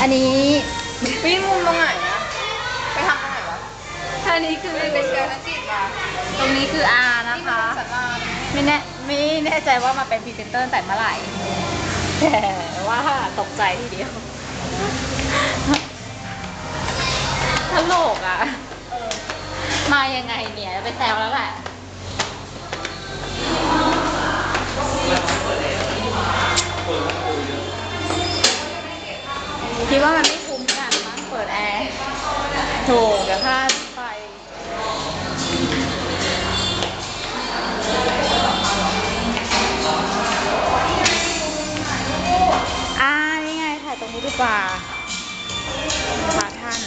อันนี้พี่มุมตรงไหนอะไปทำตรงไหนวะอันนี้คือไปเชียร์นักจิตมาตรงนี้คืออานะที่คะมาสันลาไม่แน่ไม่แน่ใจว่ามาเป็นพรีเซนเตอร์ตั้งแต่เมื่อไหร่แต่ว่าตกใจทีเดียวตลกอะ มายังไงเนี่ยจะไปแซวแล้วแหละ ว่ามันไม่คุ้มกันมั้งเปิดแอร์ถูกเดี๋ยวค่าไฟอ่านี่ไงถ่ายตรงนี้ดีกว่าพระท่าน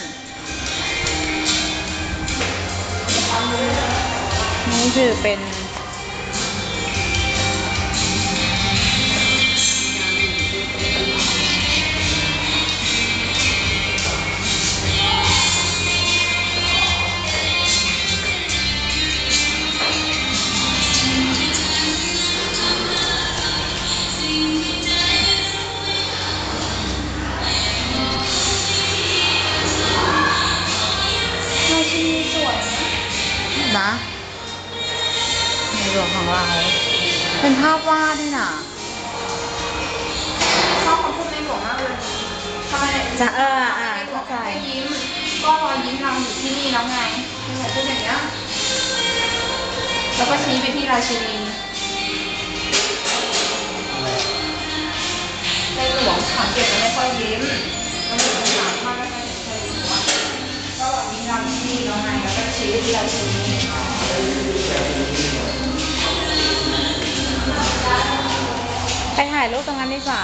นี่คือเป็น นะในหลวงของเรา เป็นภาพวาดนี่นะชอบคำพูดในหลวงมากเลยทำไมจะเอออ่าในหลวเข้างใจให้ยิ้ม ก็รอยยิ้มเราอยู่ที่นี่แล้วไงนี่แหละคืออย่างเงี้ยแล้วก็ชี้ไปที่ราชินีในหลวงสังเกตจะไม่ค่อยยิ้มมันอยู่ตรงหลังมากแล้วก็เห็นเคยยิ้มว่าก็รอยยิ้มเราที่นี่แล้วไงแล้วก็ีวิตเราตรงไปถ่ายรูปตรงนั้นดีกว่า